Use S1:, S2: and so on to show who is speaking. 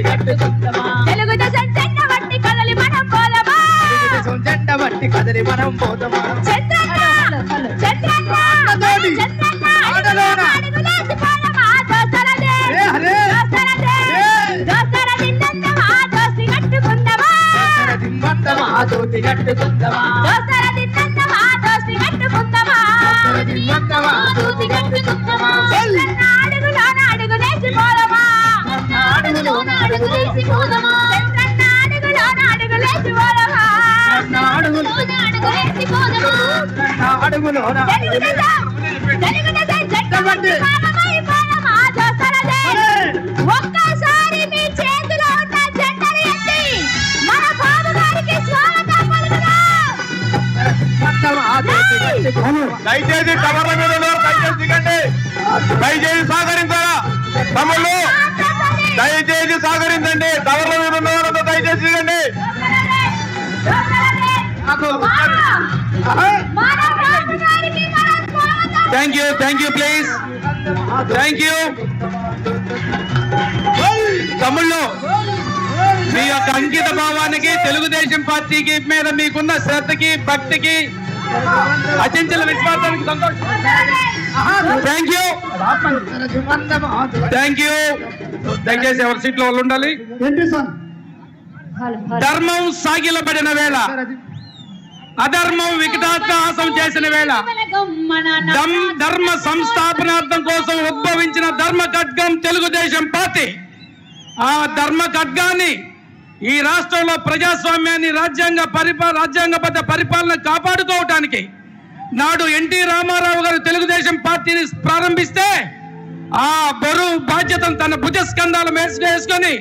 S1: దోతి కట్టుకుందామా
S2: జెండా
S1: బట్టి కదిలి మనం పోదామా?
S2: చంద్రన్న! చంద్రన్న!
S1: ఆటతోటి,
S2: చంద్రన్న!
S1: ఆటలోన.
S2: అడుగులేసి పోదమా దోసలదే!
S1: ఏ హరే
S2: దోసలదే. ఒక్కసారి మీ చేతిలో ఉన్న జెండని ఎత్తి మన బాబు గారికి స్వాగతం పలుకుదాం
S1: దిమ్మందమా దోతి కట్టుకుందామా
S3: దయచేసి టవర్ల మీద దయచేసి దిగండి. దయచేసి సహకరించారా తమ్ముళ్ళు! Thank you thank you please thank you తమ్ముళ్ళు మీ యొక్క అంకిత భావానికి తెలుగుదేశం పార్టీకి మీద మీకున్న శ్రద్ధకి భక్తికి అచంచల విశ్వాసానికి సంతోషం. థ్యాంక్ యూ థ్యాంక్ యూ దయచేసి ఎవరి సీట్లో వాళ్ళు ఉండాలి? ధర్మం సాగిలబడిన వేళ. అధర్మం వికటాట్టహాసం చేసిన వేళ ధర్మ సంస్థాపనార్థం కోసం ఉద్భవించిన ధర్మ ఖడ్గం తెలుగుదేశం పార్టీ. ఆ ధర్మ ఖడ్గాన్ని ఈ రాష్ట్రంలో ప్రజాస్వామ్యాన్ని రాజ్యాంగ పరిపా రాజ్యాంగబద్ధ పరిపాలన కాపాడుకోవటానికి నాడు ఎన్టీ రామారావు గారు తెలుగుదేశం పార్టీని ప్రారంభిస్తే ఆ బరువు బాధ్యతను తన భుజస్కంధాల వేసుకొని